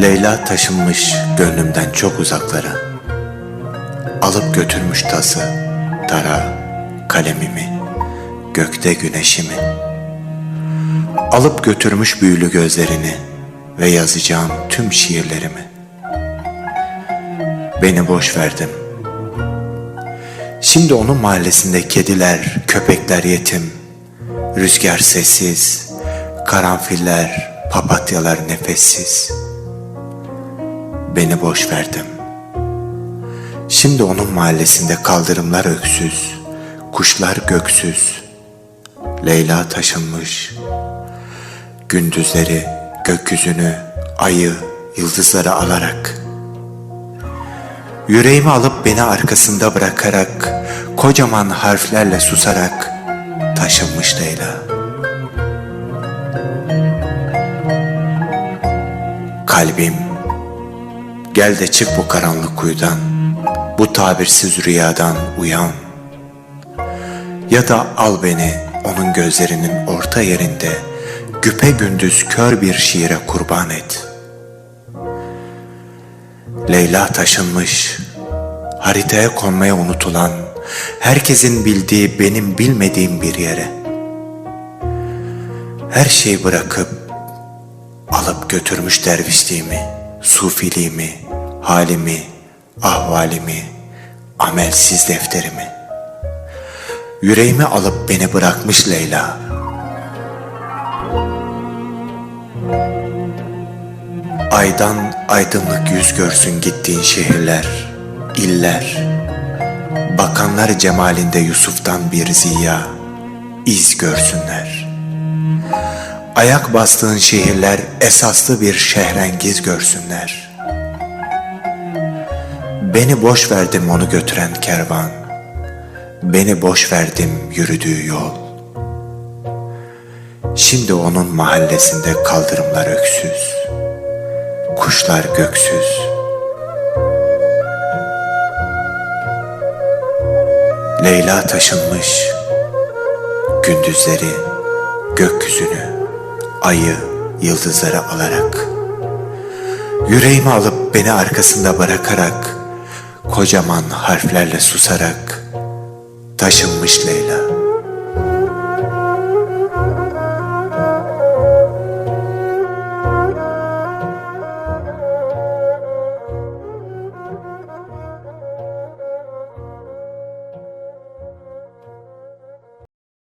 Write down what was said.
Leyla taşınmış gönlümden çok uzaklara. Alıp götürmüş tası, tara, kalemimi, gökte güneşimi. Alıp götürmüş büyülü gözlerini ve yazacağım tüm şiirlerimi. Beni boş verdim. Şimdi onun mahallesinde kediler, köpekler yetim, rüzgar sessiz, karanfiller, papatyalar nefessiz.'' Beni boş verdim. Şimdi onun mahallesinde kaldırımlar öksüz, kuşlar göksüz. Leyla taşınmış. Gündüzleri, gökyüzünü, ayı, yıldızları alarak. Yüreğimi alıp beni arkasında bırakarak, kocaman harflerle susarak taşınmış Leyla. Kalbim Gel de çık bu karanlık kuyudan, bu tabirsiz rüyadan uyan. Ya da al beni onun gözlerinin orta yerinde, güpe gündüz kör bir şiire kurban et. Leyla taşınmış, haritaya konmaya unutulan, herkesin bildiği benim bilmediğim bir yere. Her şeyi bırakıp alıp götürmüş dervişliğimi, sufiliğimi, halimi, ahvalimi, amelsiz defterimi. Yüreğimi alıp beni bırakmış Leyla. Aydan aydınlık yüz görsün gittiğin şehirler, iller. Bakanlar cemalinde Yusuf'tan bir ziya, iz görsünler. Ayak bastığın şehirler esaslı bir şehrengiz görsünler. Beni boş verdim onu götüren kervan. Beni boş verdim yürüdüğü yol. Şimdi onun mahallesinde kaldırımlar öksüz. Kuşlar göksüz. Leyla taşınmış. Gündüzleri gökyüzünü, ayı, yıldızları alarak. Yüreğimi alıp beni arkasında bırakarak, kocaman harflerle susarak taşınmış Leyla.